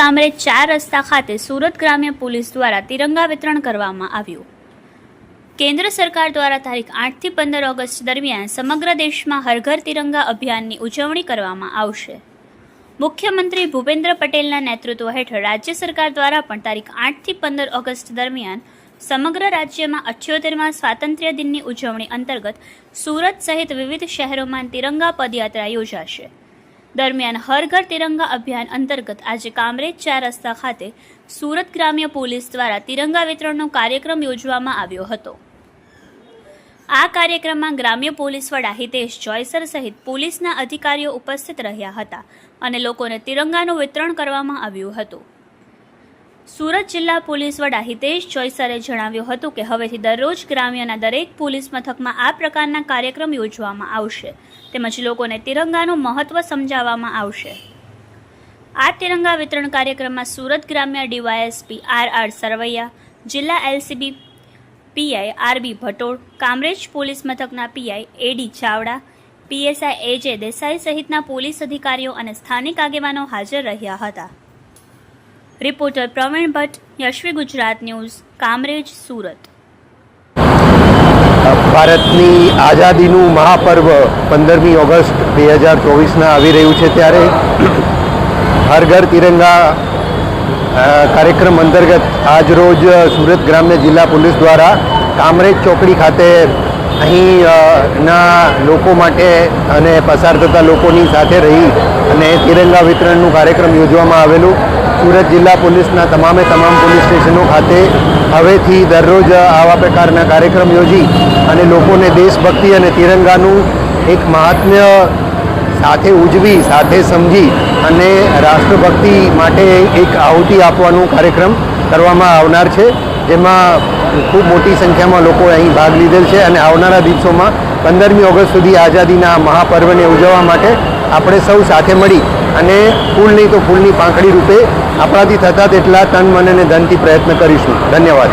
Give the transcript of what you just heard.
કામરેજ ચાર રસ્તા ખાતે સુરત ગ્રામ્ય પોલીસ દ્વારા તિરંગા વિતરણ કરવામાં આવ્યું. કેન્દ્ર સરકાર દ્વારા તારીખ આઠથી પંદર ઓગસ્ટ દરમિયાન સમગ્ર દેશમાં હરઘર તિરંગા અભિયાનની ઉજવણી કરવામાં આવશે. મુખ્યમંત્રી ભૂપેન્દ્ર પટેલના નેતૃત્વ હેઠળ રાજ્ય સરકાર દ્વારા પણ તારીખ આઠથી પંદર ઓગસ્ટ દરમિયાન સમગ્ર રાજ્યમાં અઠ્યોતેરમાં સ્વાતંત્ર્ય દિનની ઉજવણી અંતર્ગત સુરત સહિત વિવિધ શહેરોમાં તિરંગા પદયાત્રા યોજાશે. દરમિયાન હર ઘર તિરંગા અભિયાન અંતર્ગત આજે કામરેજ ચાર રસ્તા ખાતે સુરત ગ્રામ્ય પોલીસ દ્વારા તિરંગા વિતરણનો કાર્યક્રમ યોજવામાં આવ્યો હતો. આ કાર્યક્રમમાં ગ્રામ્ય પોલીસ વડા હિતેશ જોયસર સહિત પોલીસના અધિકારીઓ ઉપસ્થિત રહ્યા હતા અને લોકોને તિરંગાનું વિતરણ કરવામાં આવ્યું હતું. સુરત જિલ્લા પોલીસ વડા હિતેશ જોયસરે જણાવ્યું હતું કે હવેથી દરરોજ ગ્રામ્યના દરેક પોલીસ મથકમાં આ પ્રકારના કાર્યક્રમ યોજવામાં આવશે. તેમજ લોકોને તિરંગાનું મહત્વ સમજાવવામાં આવશે. આ તિરંગા વિતરણ કાર્યક્રમમાં સુરત ગ્રામ્ય ડીવાયએસપી આર આર સરવૈયા, જિલ્લા LCB PI RB Bhatol, Kamrej police મથકના PI AD Chavda, PSI AJ Desai સહિતના પોલીસ અધિકારીઓ અને સ્થાનિક આગેવાનો હાજર રહ્યા હતા. Reporter Pravin Bhatt, Yashvi Gujarat news, Kamrej, Surat. ભારતની આઝાદીનું મહાપર્વ પંદરમી ઓગસ્ટ બે હજાર ચોવીસના આવી રહ્યું છે ત્યારે હર ઘર તિરંગા કાર્યક્રમ અંતર્ગત આજરોજ સુરત ગ્રામ્ય જિલ્લા પોલીસ દ્વારા કામરેજ ચોકડી ખાતે અહીં ના લોકો માટે અને પસાર થતા લોકોની સાથે રહી અને તિરંગા વિતરણનું કાર્યક્રમ યોજવામાં આવેલું. સુરત જિલ્લા પોલીસના તમામે તમામ પોલીસ સ્ટેશનો ખાતે હવેથી દરરોજ આવા પ્રકારના કાર્યક્રમ યોજી અને લોકોને દેશભક્તિ અને તિરંગાનું એક મહાત્મ્ય સાથે ઉજવી, સાથે સમજી અને રાષ્ટ્રભક્તિ માટે એક આહુતિ આપવાનો કાર્યક્રમ કરવામાં આવનાર છે. જેમાં ખૂબ મોટી સંખ્યામાં લોકો અહીં ભાગ લીધેલ છે અને આવનારા દિવસોમાં પંદરમી ઓગસ્ટ સુધી આઝાદીના મહાપર્વને ઉજવવા માટે આપણે સૌ સાથે મળી અને ફૂલ નહીં તો ફૂલની પાંખડી રૂપે આપણાથી થતા તેટલા તન મન અને ધનથી પ્રયત્ન કરીશું. ધન્યવાદ.